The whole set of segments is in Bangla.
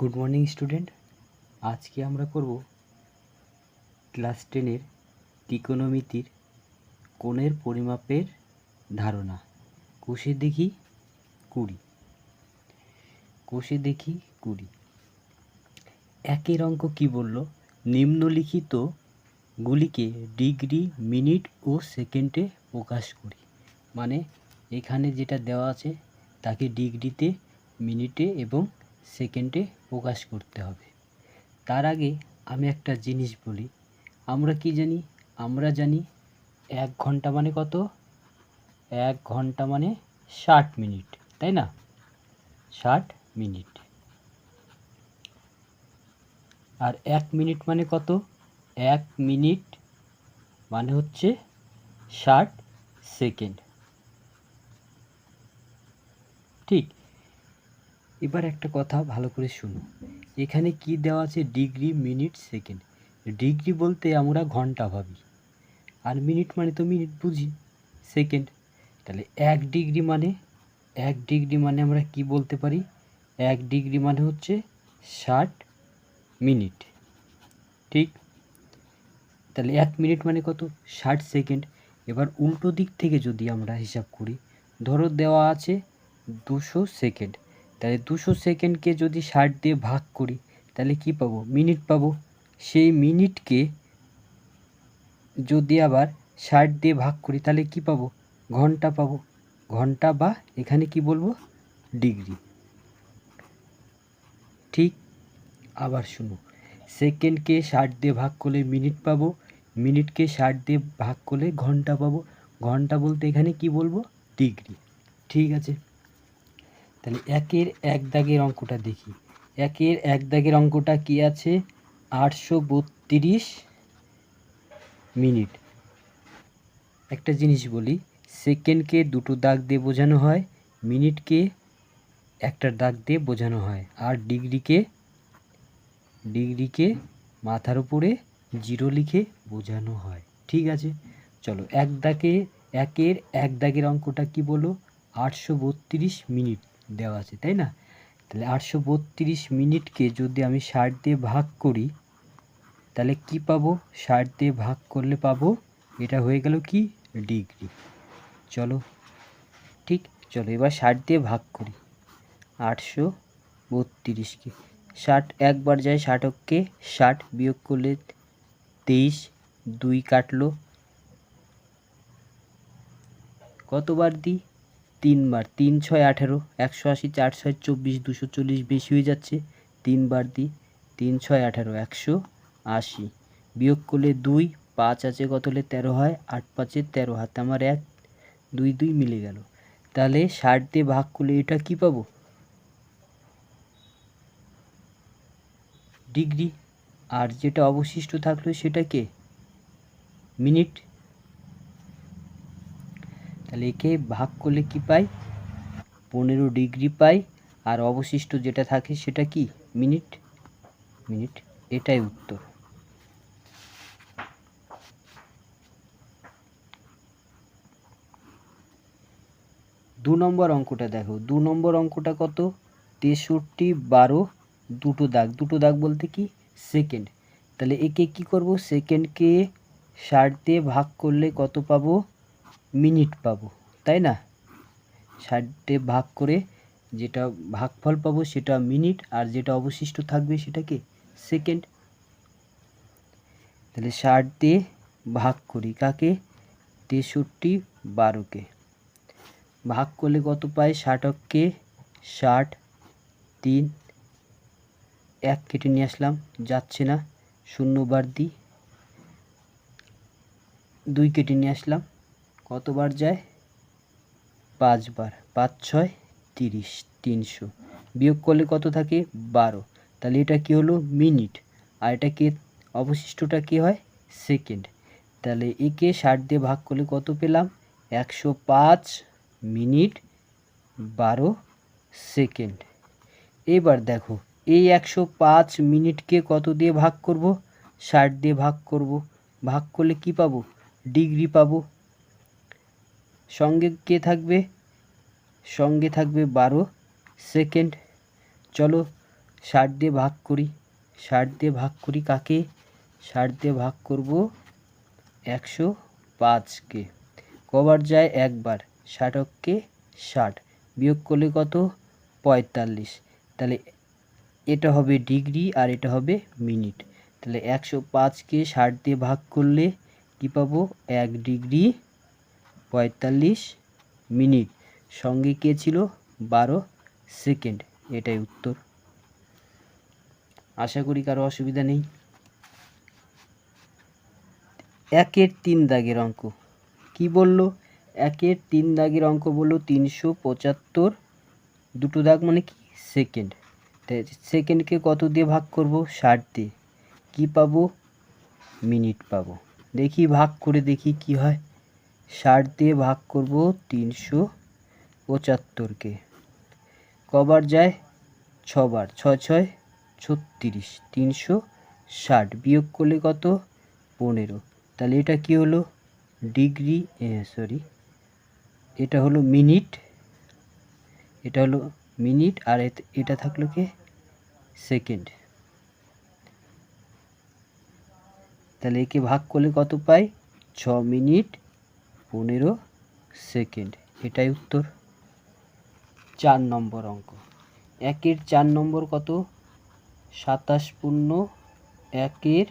গুড মর্নিং স্টুডেন্ট আজকে আমরা করব ক্লাস টেনের ত্রিকোণমিতির কোণের পরিমাপের ধারণা। কোষে দেখি কুড়ি। কোষে দেখি কুড়ি। একের অঙ্ক কি বলল? নিম্নলিখিত গুলিকে ডিগ্রি, মিনিট ও সেকেন্ডে প্রকাশ করি। মানে এখানে যেটা দেওয়া আছে, তাকে ডিগ্রিতে, মিনিটে এবং সেকেন্ডে প্রকাশ করতে হবে। তার আগে আমি একটা জিনিস বলি। আমরা কি জানি? আমরা জানি এক ঘণ্টা মানে কত? এক ঘণ্টা মানে ষাট মিনিট, তাই না? ষাট মিনিট। আর এক মিনিট মানে কত? এক মিনিট মানে হচ্ছে ষাট সেকেন্ড। ঠিক? এবার একটা কথা ভালো করে শুনো। এখানে কি দেওয়া আছে ডিগ্রি মিনিট সেকেন্ড? ডিগ্রি বলতে আমরা ঘণ্টা ভাবি। আর মিনিট মানে তো মিনিট বুঝি, সেকেন্ড। তাহলে এক ডিগ্রি মানে এক ডিগ্রি মানে আমরা কি বলতে পারি? এক ডিগ্রি মানে হচ্ছে ষাট মিনিট। ঠিক? তাহলে এক মিনিট মানে কত? ষাট সেকেন্ড। এবার উল্টো দিক থেকে যদি আমরা হিসাব করি, ধরো দেওয়া আছে দুশো সেকেন্ড। তাহলে দুশো সেকেন্ডকে যদি ষাট দিয়ে ভাগ করি, তাহলে কি পাবো? মিনিট পাবো। সেই মিনিটকে যদি আবার ষাট দিয়ে ভাগ করি, তাহলে কি পাবো? ঘণ্টা পাবো। ঘণ্টা বা এখানে কি বলব? ডিগ্রি। ঠিক আবার শুনো সেকেন্ডকে ষাট দিয়ে ভাগ করলে মিনিট পাবো। মিনিটকে ষাট দিয়ে ভাগ করলে ঘণ্টা পাবো। ঘণ্টা বলতে এখানে কি বলব? ডিগ্রি। ঠিক আছে। তাহলে একের এক দাগের অঙ্কটা দেখি। একের এক দাগের অঙ্কটা কি আছে? আটশো বত্রিশ মিনিট। একটা জিনিস বলি, সেকেন্ডকে দুটো দাগ দিয়ে বোঝানো হয়, মিনিটকে একটা দাগ দিয়ে বোঝানো হয়। আর ডিগ্রিকে ডিগ্রিকে মাথার উপরে জিরো লিখে বোঝানো হয়। ঠিক আছে? চলো, এক দাগে, একের এক দাগের অঙ্কটা কি বলো? আটশো বত্রিশ মিনিট। দেওয়া আছে, তাই না? তাহলে আটশো বত্রিশ মিনিটকে যদি আমি ষাট দিয়ে ভাগ করি, তাহলে কি পাবো? ষাট দিয়ে ভাগ করলে পাবো, এটা হয়ে গেল কি? ডিগ্রি। চলো, ঠিক, চলো এবার ষাট দিয়ে ভাগ করি। আটশো বত্রিশকে। ষাট একবার যায় ষাটককে, ষাট বিয়োগ করলে তেইশ, দুই কাটলো। কতবার দিই? তিনবার, তিন ছয় আঠেরো, একশো আশি, চার ছয়, চব্বিশ, দুশো চল্লিশ বেশি হয়ে যাচ্ছে। তিনবার দিই তিন ছয় আঠেরো, একশো আশি। বিয়োগ করলে দুই, পাঁচ আছে কত তেরো হয়, আট পাঁচে তেরো, হাতে আমার এক, দুই দুই মিলে গেল। তাহলে ষাট দিয়ে ভাগ করলে এটা কি পাবো? ডিগ্রি। আর যেটা অবশিষ্ট থাকল সেটা কে? মিনিট। তাহলে একে ভাগ করলে কি পাই? পনেরো ডিগ্রি পাই। আর অবশিষ্ট যেটা থাকে সেটা কি? মিনিট। মিনিট। এটাই উত্তর। দু নম্বর অঙ্কটা দেখো। দু নম্বর অঙ্কটা কত? তেষট্টি বারো দুটো দাগ। দুটো দাগ বলতে কি? সেকেন্ড। তাহলে একে কি করব? সেকেন্ডকে ষাট দিয়ে ভাগ করলে কত পাবো? মিনিট পাবো, তাই না? ষাট ভাগ করে যেটা ভাগফল পাবো সেটা মিনিট, আর যেটা অবশিষ্ট থাকবে সেটাকে সেকেন্ড। তাহলে ষাট দিয়ে ভাগ করি কাকে? তেষট্টি বারোকে। ভাগ করলে কত পাই? ষাটককে ষাট, তিন, এক কেটে নিয়ে আসলাম, যাচ্ছে না, শূন্য বার দিই, দুই কেটে নিয়ে আসলাম কতবার যায়? পাঁচবার। পাঁচ, ছয়, তিরিশ, তিনশো। বিয়োগ করলে কত থাকে? বারো। তাহলে এটা কি হলো? মিনিট। আর এটা কে, অবশিষ্টটা কি হয়? সেকেন্ড। তাহলে একে ষাট দিয়ে ভাগ করলে কত পেলাম? একশো পাঁচ মিনিট, বারো সেকেন্ড। এবার দেখো, এই একশো পাঁচ মিনিটকে কত দিয়ে ভাগ করব? ষাট দিয়ে ভাগ করব। ভাগ করলে কি পাবো? ডিগ্রি পাবো। সঙ্গে কে থাকবে? সঙ্গে থাকবে বারো। সেকেন্ড চলো ষাট দিয়ে ভাগ করি। ষাট দিয়ে ভাগ করি কাকে? ষাট দিয়ে ভাগ করব একশো পাঁচকে। কবার যায় একবার, ষাটককে ষাট। বিয়োগ করলে কত? পঁয়তাল্লিশ। তাহলে এটা হবে ডিগ্রি আর এটা হবে মিনিট। তাহলে একশো পাঁচকে ষাট দিয়ে ভাগ করলে কী পাবো? এক ডিগ্রি পঁয়তাল্লিশ মিনিট। সঙ্গে কে ছিল? বারো সেকেন্ড। এটাই উত্তর। আশা করি কারও অসুবিধা নেই। একের তিন দাগের অঙ্ক। কি বলল? একের তিন দাগের অঙ্ক বলল তিনশো পঁচাত্তর। দুটো দাগ মানে কি? সেকেন্ড। সেকেন্ডকে কত দিয়ে ভাগ করব? ষাট দিয়ে। কি পাবো? মিনিট পাবো। দেখি, ভাগ করে দেখি কি হয়। ষাট দিয়ে ভাগ করব তিনশো পঁচাত্তরকে। কবার যায়? ছবার। ছয় ছয়, ছত্রিশ। তিনশো ষাট। বিয়োগ করলে কত? পনেরো। তাহলে এটা কি হলো? Degree sorry. এটা হলো মিনিট। এটা হলো মিনিট আর এটা থাকল কি? সেকেন্ড। তাহলে একে ভাগ করলে কত পাই? ছ মিনিট। পনেরো সেকেন্ড। এটাই উত্তর। চার নম্বর অঙ্ক। একের চার নম্বর কত? সাতাশ পূর্ণ একের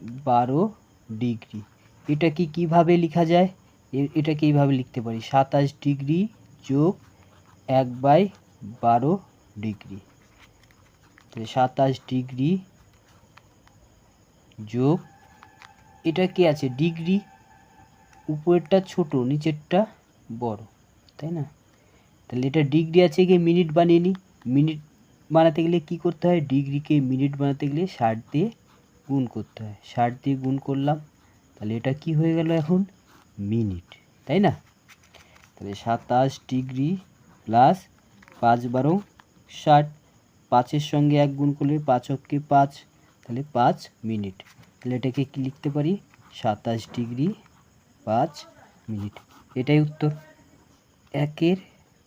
বারো ডিগ্রি। এটা কি কীভাবে লেখা যায়? এ- এটাকে এইভাবে লিখতে পারি? সাতাশ ডিগ্রি যোগ এক বাই বারো ডিগ্রি। সাতাশ ডিগ্রি যোগ, এটা কি আছে? ডিগ্রি। উপরেরটা ছোট, নিচেরটা বড়, তাই না? তাহলে এটা ডিগ্রি আছে গিয়ে মিনিট বানিয়ে নিই? মিনিট বানাতে গেলে কি করতে হয়? ডিগ্রিকে মিনিট বানাতে গেলে ষাট দিয়ে গুণ করতে হয়। ষাট দিয়ে গুণ করলাম, তাহলে এটা কি হয়ে গেল এখন? মিনিট, তাই না? তাহলে সাতাশ ডিগ্রি প্লাস পাঁচ বারো ষাট, পাঁচের সঙ্গে এক গুণ করলে পাঁচ অক্ষে পাঁচ, তাহলে পাঁচ মিনিট। তাহলে এটাকে কি লিখতে পারি? সাতাশ ডিগ্রি পাঁচ মিনিট। এটাই উত্তর। একের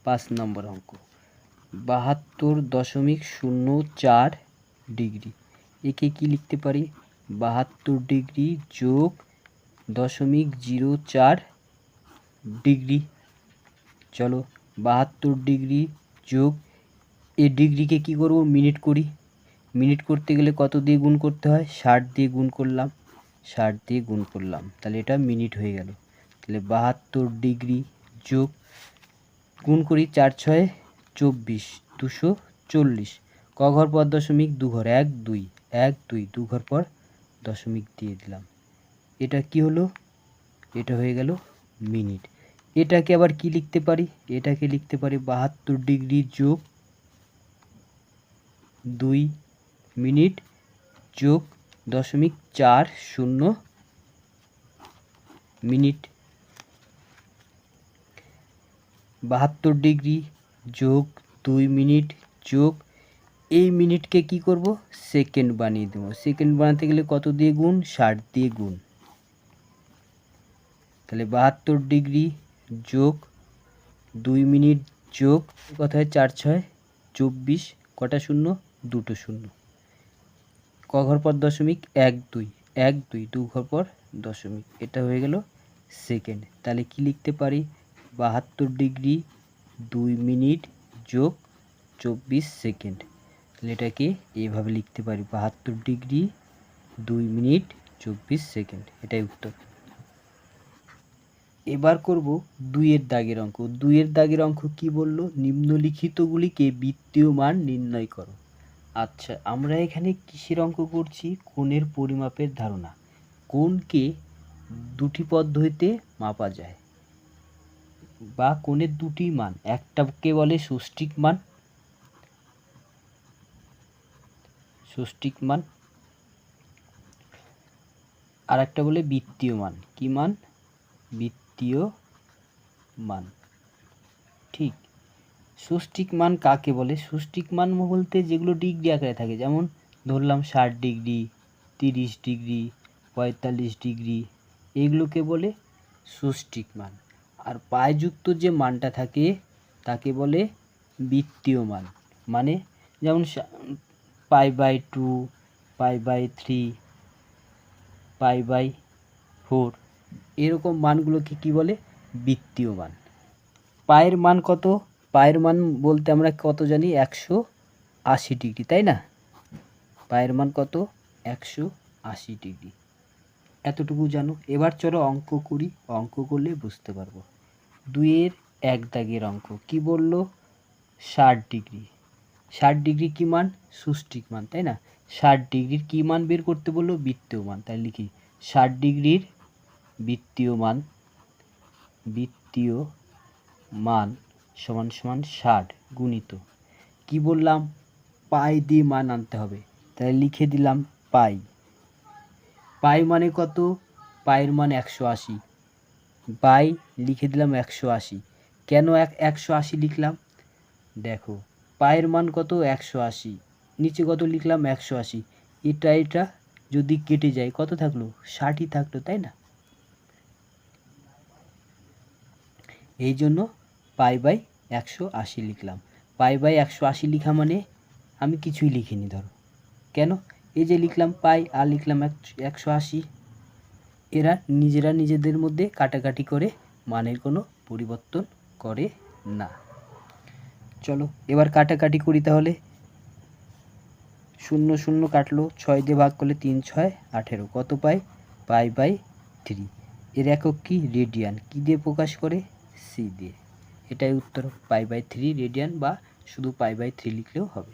পাঁচ নম্বর অঙ্ক। বাহাত্তর দশমিক শূন্য চার ডিগ্রি। একে কি লিখতে পারি? বাহাত্তর ডিগ্রি যোগ দশমিক জিরো চার ডিগ্রি। চলো, বাহাত্তর ডিগ্রি যোগ এ ডিগ্রিকে কি করব? মিনিট করি। মিনিট করতে গেলে কত দিয়ে গুণ করতে হয়? ষাট দিয়ে গুণ করলাম। ষাট দিয়ে গুণ করলাম। তাহলে এটা মিনিট হয়ে গেল। তাহলে বাহাত্তর ডিগ্রি যোগ গুণ করি চার ছয় চব্বিশ দুশো চল্লিশ। ক ঘর পর দশমিক দু ঘর, এক, দুই এক, দুই, দু ঘর পর দশমিক দিয়ে দিলাম। এটা কি হলো? এটা হয়ে গেল মিনিট। এটাকে আবার কি লিখতে পারি? এটাকে লিখতে পারি বাহাত্তর ডিগ্রি যোগ দুই মিনিট যোগ দশমিক চার শূন্য মিনিট। বাহাত্তর ডিগ্রি যোগ দুই মিনিট যোগ। এই মিনিটকে কি করব? সেকেন্ড বানিয়ে দেবো। সেকেন্ড বানাতে গেলে কত দিয়ে গুণ? ষাট দিয়ে গুণ। তাহলে বাহাত্তর ডিগ্রি যোগ দুই মিনিট যোগ। কথায় চার ছয় চব্বিশ, কটা শূন্য? দুটো শূন্য। ক ঘর পর দশমিক এক দুই এক দুই দু ঘর পর দশমিক। এটা হয়ে গেল সেকেন্ড তাহলে কি লিখতে পারি? বাহাত্তর ডিগ্রি দুই মিনিট যোগ চব্বিশ সেকেন্ড তাহলে এটাকে এইভাবে লিখতে পারি, বাহাত্তর ডিগ্রি দুই মিনিট চব্বিশ সেকেন্ড এটাই উত্তর। এবার করব দুইয়ের দাগের অঙ্ক। দুইয়ের দাগের অঙ্ক কি বলল? নিম্নলিখিতগুলিকে বৃত্তীয় মান নির্ণয় করো। আচ্ছা আমরা এখানে কিসের অঙ্ক করছি কোণের পরিমাপের ধারণা। কোণকে দুটি পদ্ধতিতে মাপা যায়। বা কোণের দুটি মান, একটাকে বলে ষষ্ঠিক মান। ষষ্ঠিক মান। আর একটা বলে বৃত্তীয় মান। কি মান? বৃত্তীয় মান। ঠিক। ষষ্ঠিক মান কাকে বলে? ষষ্ঠিক মান বলতে যেগুলো ডিগ্রি আকারে থাকে, যেমন ধরলাম ষাট ডিগ্রি তিরিশ ডিগ্রি পঁয়তাল্লিশ ডিগ্রি এগুলোকে বলে ষষ্ঠিক মান। আর পায়যুক্ত যে মানটা থাকে, তাকে বলে বৃত্তীয় মান। মানে যেমন pi by two, pi by three, pi by four, এরকম মানগুলোকে কি বলে? বৃত্তীয় মান। পায়ের মান কত? পায়ের মান বলতে আমরা কত জানি? একশো আশি ডিগ্রি, তাই না? পায়ের মান কত? একশো আশি ডিগ্রি। এতটুকু জানো এবার চলো অঙ্ক করি। অঙ্ক করলে বুঝতে পারব। দুইয়ের এক দাগের অঙ্ক। কি বলল? ষাট ডিগ্রি। ষাট ডিগ্রি কি মান? সুষ্টিক মান, তাই না? ষাট ডিগ্রির কি মান বের করতে বলল? বৃত্তীয় মান। তাই লিখি। ষাট ডিগ্রির বৃত্তীয় মান। বৃত্তীয় মান। সমান সমান ষাট গুণিত। কি বললাম? পাই দিয়ে মান আনতে হবে। তাই লিখে দিলাম পাই। পাই মানে কত? পায়ের মান একশো আশি। বাই লিখে দিলাম একশো আশি। কেন এক একশো আশি লিখলাম? দেখো পায়ের মান কত? একশো আশি। নিচে কত লিখলাম? একশো আশি। এটা এটা যদি কেটে যায়, কত থাকল? ষাটই থাকল, তাই না? এই জন্য পাই বাই একশো আশি লিখলাম। পাই বাই একশো আশি লিখা মানে আমি কিছুই লিখিনি ধরো। কেন? এই যে লিখলাম পাই আর লিখলাম একশো আশি। এরা নিজেরা নিজেদের মধ্যে কাটাকাটি করে মানের কোনো পরিবর্তন করে না। চলো, এবার কাটাকাটি করি তাহলে। শূন্য শূন্য কাটলো, ছয় দিয়ে ভাগ করলে তিন, ছয়, আঠেরো। কত পাই? পাই বাই থ্রি। এর একক কি? রেডিয়ান। কী দিয়ে প্রকাশ করে? সি দিয়ে। এটাই উত্তর, পাই বাই থ্রি রেডিয়ান বা শুধু পাই বাই থ্রি লিখলেও হবে।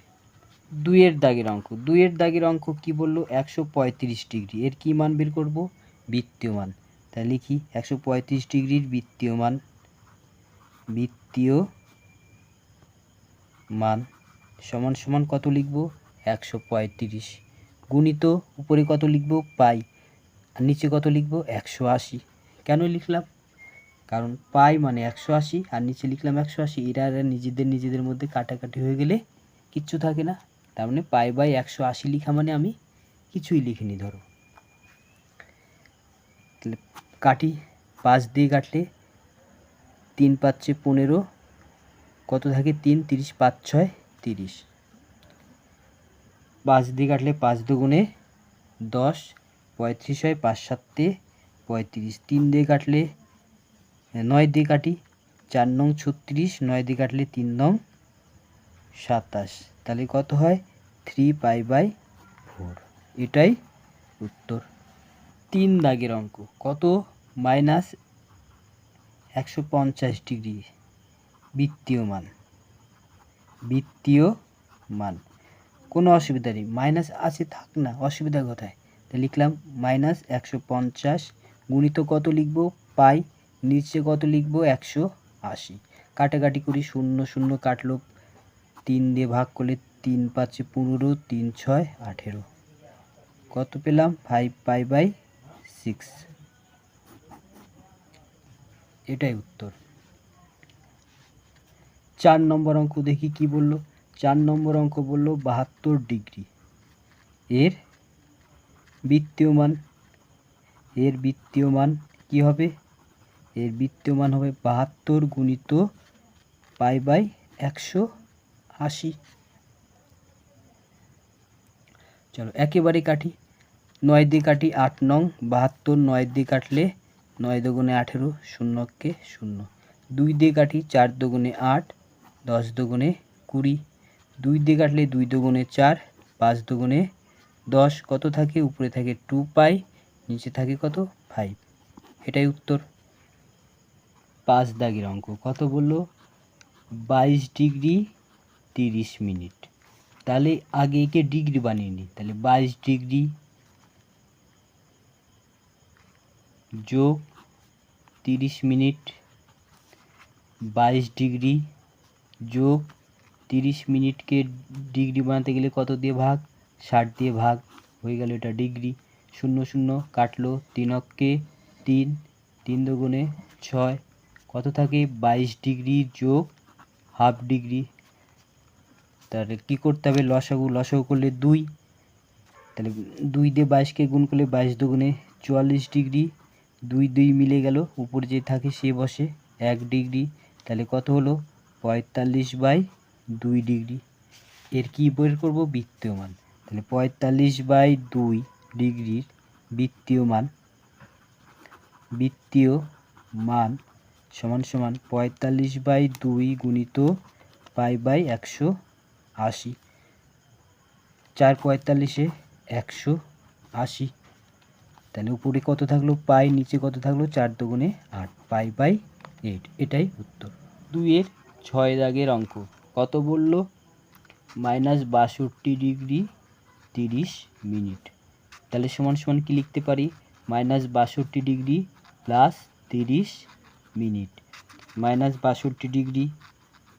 দুইয়ের দাগের অঙ্ক, দুইয়ের দাগের অঙ্ক কি বলল? একশো পঁয়ত্রিশ ডিগ্রি, এর কি মান বের করব? বৃত্তীয় মান। তাই লিখি, একশো পঁয়ত্রিশ ডিগ্রির বৃত্তীয় মান বৃত্তীয় মান সমান সমান কত লিখব? একশো পঁয়ত্রিশ। গুণিত উপরে কত লিখব? পাই। আর নিচে কত লিখব? একশো আশি। কেন লিখলাম? কারণ পাই মানে একশো আশি, আর নিচে লিখলাম একশো আশি, এরা এরা নিজেদের নিজেদের মধ্যে কাটাকাটি হয়ে গেলে কিচ্ছু থাকে না। তার মানে পাই বাই একশো আশি লিখা মানে আমি কিছুই লিখিনি, ধরো। তাহলে কাটি, পাঁচ দিয়ে কাটলে তিন পাঁচে পনেরো, কত থাকে তিন, তিরিশ, পাঁচ, ছয়, তিরিশ। পাঁচ দিয়ে কাটলে পাঁচ দুগুণে দশ, পঁয়ত্রিশ হয় পাঁচ সাতে, পঁয়ত্রিশ। তিন দিয়ে কাটলে নয় দিয়ে কাটি চার নং ছত্রিশ, নয় দিয়ে কাটলে তিন নং সাতাশ। তাহলে কত হয়? থ্রি পাই বাই ফোর এটাই উত্তর। তিন দাগের অঙ্ক। কত? মাইনাস একশো পঞ্চাশ ডিগ্রি। বৃত্তীয় মান। বৃত্তীয় মান। কোনো অসুবিধা নেই। মাইনাস আছে, থাক না, অসুবিধা কোথায়? তাই লিখলাম মাইনাস একশো পঞ্চাশ, গুণিত কত লিখব? পাই নিচে কত লিখব? একশো আশি। কাটাকাটি করি, শূন্য শূন্য কাটলো, তিন দিয়ে ভাগ করলে তিন পাঁচে পনেরো, তিন ছয়, আঠেরো। কত পেলাম? ফাইভ পাই বাই সিক্স এটাই উত্তর। চার নম্বর অঙ্ক দেখি কি বলল? চার নম্বর অঙ্ক বলল বাহাত্তর ডিগ্রি। এর বৃত্তীয় মান, এর বৃত্তীয় মান কি হবে? এর বৃত্তীয় হবে বাহাত্তর গুণিত পাই বাই একশো আশি। চলো একেবারে কাটি। নয় দিয়ে কাটি আট নং, বাহাত্তর নয় দিয়ে কাটলে নয় দুগুণে আঠেরো শূন্যকে শূন্য। দুই দিয়ে কাটি চার দুগুণে আট, দশ দুগুণে কুড়ি। দুই দিয়ে কাটলে দুই দুগুণে চার, পাঁচ দুগুণে দশ। কত থাকে? উপরে থাকে টু পাই নিচে থাকে কত? ফাইভ এটাই উত্তর। পাঁচ দাগের অঙ্ক। কত বলল? বাইশ ডিগ্রি তিরিশ মিনিট। তাহলে আগে একে ডিগ্রি বানিয়ে নিই। তাহলে বাইশ ডিগ্রি যোগ তিরিশ মিনিট, বাইশ ডিগ্রি যোগ তিরিশ মিনিটকে ডিগ্রি বানাতে গেলে কত দিয়ে ভাগ? ষাট দিয়ে ভাগ। হয়ে গেল এটা ডিগ্রি। শূন্য শূন্য কাটলো তিন অক্ষে তিন তিন দুগুণে ছয়। কত থাকে? বাইশ ডিগ্রি যোগ হাফ ডিগ্রি। তাহলে কী করতে হবে? লসাগু লসাগু করলে দুই। তাহলে দুই দিয়ে বাইশকে গুণ করলে বাইশ দুগুণে চুয়াল্লিশ ডিগ্রি। দুই দুই মিলে গেল। উপরে যে থাকে সে বসে এক ডিগ্রি। তাহলে কত হলো? পঁয়তাল্লিশ বাই দুই ডিগ্রি। এর কী বের করব? বৃত্তীয় মান তাহলে পঁয়তাল্লিশ বাই দুই ডিগ্রির বৃত্তীয় মান বৃত্তীয় মান সমান সমান পঁয়তাল্লিশ বাই দুই গুণিত পাই বাই একশো আশি। চার পঁয়তাল্লিশে একশো আশি। তাহলে উপরে কত থাকল? পাই, নিচে কত থাকল? চার দুগুণে আট, পাই বাই এইট। এটাই উত্তর। দুইয়ের ছয় দাগের অঙ্ক। কত বলল? মাইনাস বাষট্টি ডিগ্রি তিরিশ মিনিট। তাহলে সমান সমান কি লিখতে পারি? মাইনাস বাষট্টি ডিগ্রি প্লাস তিরিশ মিনিট। মাইনাস বাষট্টি ডিগ্রি।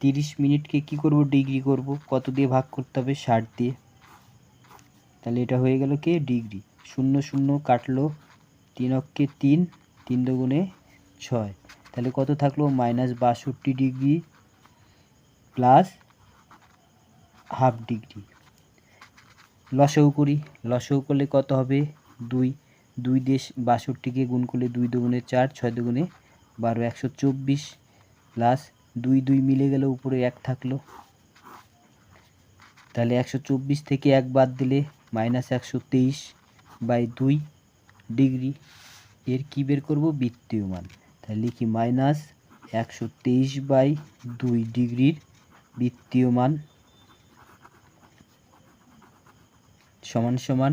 তিরিশ মিনিটকে কি করব? ডিগ্রি করব। কত দিয়ে ভাগ করতে হবে? ষাট দিয়ে। তাহলে এটা হয়ে গেল কে? ডিগ্রি। শূন্য শূন্য কাটলো তিন অক্ষে তিন তিন দুগুণে ছয়। তাহলে কত থাকল? মাইনাস বাষট্টি ডিগ্রি প্লাস হাফ ডিগ্রি। লসও করি। লসও করলে কত হবে? দুই। দুই দেশ বাষট্টিকে গুণ করলে দুই দুগুণে চার, ছয় দুগুণে বারো একশো চব্বিশ প্লাস দুই দুই মিলে গেলে, উপরে এক থাকল। তাহলে একশো চব্বিশ থেকে এক বাদ দিলে মাইনাস একশো তেইশ বাই দুই ডিগ্রি এর কী বের করব? বৃত্তীয় মান। তাহলে লিখি মাইনাস একশো তেইশ বাই দুই ডিগ্রির বৃত্তীয় মান সমান সমান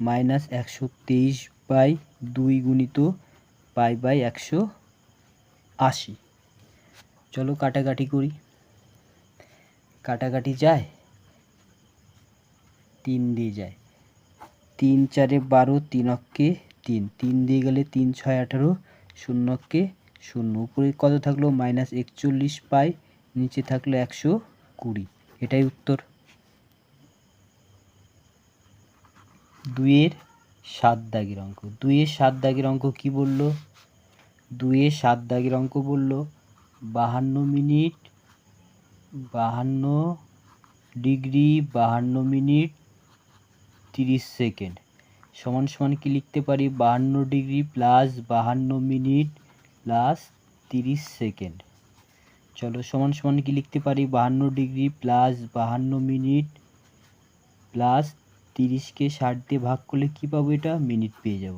মাইনাস একশো তেইশ বাই দুই গুণিত পাই বাই একশো আশি। চলো কাটাকাটি করি। কাটাকাটি যায়, তিন দিয়ে যায়। তিন চারে বারো, তিন অক্কে তিন। তিন দিয়ে গেলে তিন, ছয়, আঠারো, শূন্য অক্কে শূন্য। উপরে কত থাকল? মাইনাস একচল্লিশ পাই, নিচে থাকল একশো কুড়ি। এটাই উত্তর। দুইয়ের সাত দাগের অঙ্ক। দুইয়ের সাত দাগের অঙ্ক কি বলল? দুইয়ের সাত দাগের অঙ্ক বলল, বাহান্ন মিনিট, বাহান্ন ডিগ্রি, বাহান্ন মিনিট, তিরিশ সেকেন্ড। সমান সমান কি লিখতে পারি? বাহান্ন ডিগ্রি প্লাস বাহান্ন মিনিট প্লাস তিরিশ সেকেন্ড। চলো, সমান সমান কি লিখতে পারি? বাহান্ন ডিগ্রি প্লাস বাহান্ন মিনিট প্লাস তিরিশকে ষাট দিয়ে ভাগ করলে কী পাবো এটা? মিনিট পেয়ে যাব।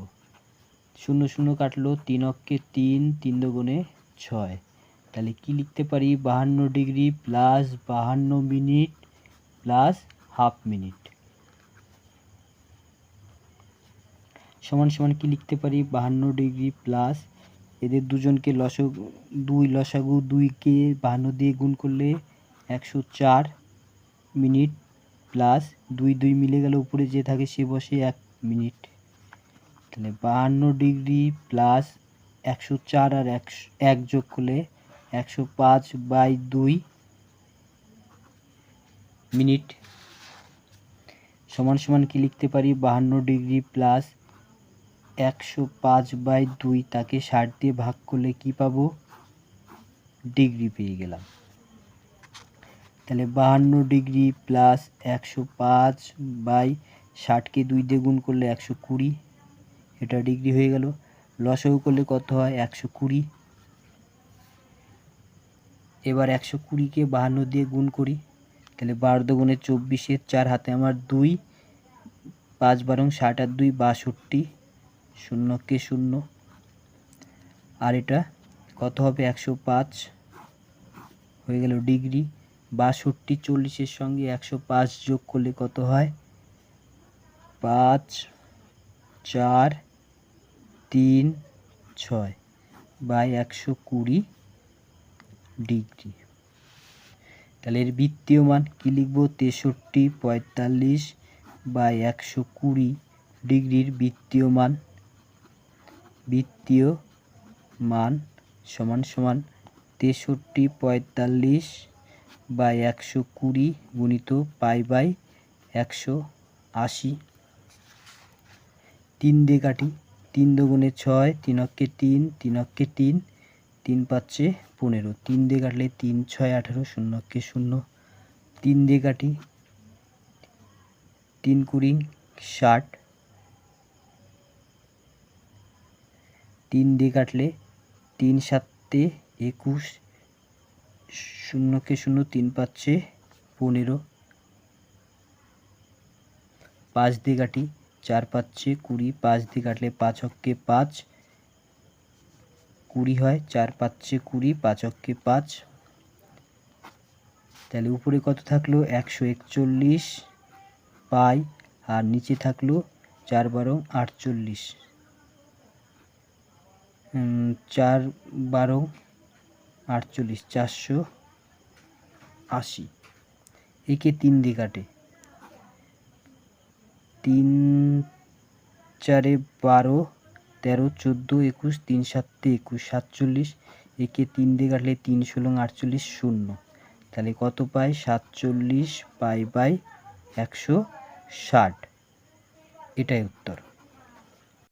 শূন্য শূন্য কাটলো তিন অক্ষে তিন তিন দুগুণে ছয়। তাহলে কি লিখতে পারি? বাহান্ন ডিগ্রি প্লাস বাহান্ন মিনিট প্লাস হাফ মিনিট। সমান সমান কি লিখতে পারি? বাহান্ন ডিগ্রি প্লাস এদের দুজনকে লস দুই লসাগু দুইকে বাহান্ন দিয়ে গুণ করলে একশো চার মিনিট প্লাস দুই দুই মিলে গেলে, উপরে যে থাকে সে বসে এক মিনিট। তাহলে বাহান্ন ডিগ্রি প্লাস একশো চার আর একশো, এক যোগ করলে একশো পাঁচ বাই দুই মিনিট। সমান সমান কি লিখতে পারি? বাহান্ন ডিগ্রি প্লাস একশো পাঁচ বাই দুই, তাকে ষাট দিয়ে ভাগ করলে কি পাবো? ডিগ্রি পেয়ে গেলাম। তাহলে বাহান্ন ডিগ্রি প্লাস একশো পাঁচ বাই ষাটকে দুই দিয়ে গুণ করলে একশো কুড়ি। এটা ডিগ্রি হয়ে গেল। লসও করলে কত হয়? একশো কুড়ি। এবার একশো কুড়িকে বাহান্ন দিয়ে গুণ করি। তাহলে বারো দুগুণে চব্বিশের চার হাতে আমার দুই, পাঁচ বারং ষাট আর দুই বাষট্টি, শূন্যকে শূন্য। আর এটা কত হবে? একশো পাঁচ। হয়ে গেল ডিগ্রি। বাষট্টি চল্লিশের সঙ্গে একশো পাঁচ যোগ করলে কত হয়? পাঁচ। চার, তিন, ছয় বাই একশো কুড়ি ডিগ্রি। তাহলে এর বৃত্তীয় মান কী লিখব? তেষট্টি, পঁয়তাল্লিশ বাই একশো কুড়ি ডিগ্রির বৃত্তীয় মান বৃত্তীয় মান সমান সমান তেষট্টি, পঁয়তাল্লিশ বাই একশো কুড়ি গুণিত পাই বাই একশো আশি। তিন দিয়ে কাটি। তিন দুগুণে ছয়, তিন অক্ষে তিন তিন অক্ষে তিন তিন পাচ্ছে পনেরো। তিন দিয়ে কাটলে তিন, ছয়, আঠারো, শূন্য অক্ষে শূন্য। তিন দিয়ে কাটি, তিন কুড়ি, ষাট। তিন দিয়ে কাটলে তিন সাতে একুশ শূন্যকে শূন্য, তিন পাচ্ছে পনেরো। পাঁচ দিয়ে কাটি চার পাঁচে কুড়ি, পাঁচ দিয়ে কাটলে পাঁচ অক্কে পাঁচ, কুড়ি হয়, চার পাঁচে কুড়ি, পাঁচ অক্কে পাঁচ। তাহলে উপরে কত থাকল? একশো একচল্লিশ পাই, আর নিচে থাকল চার বারো আটচল্লিশ। চার বারো আটচল্লিশ, চারশো আশি। একে তিন দিয়ে কাটে। তিন চারে বারো, তেরো, চোদ্দ, একুশ, তিন, সাতে, একুশ, সাতচল্লিশ, একে তিন দিয়ে কাটলে তিন, ষোলো, আটচল্লিশ, শূন্য। তাহলে কত পাই? সাতচল্লিশ পাই বাই একশো ষাট। এটাই উত্তর।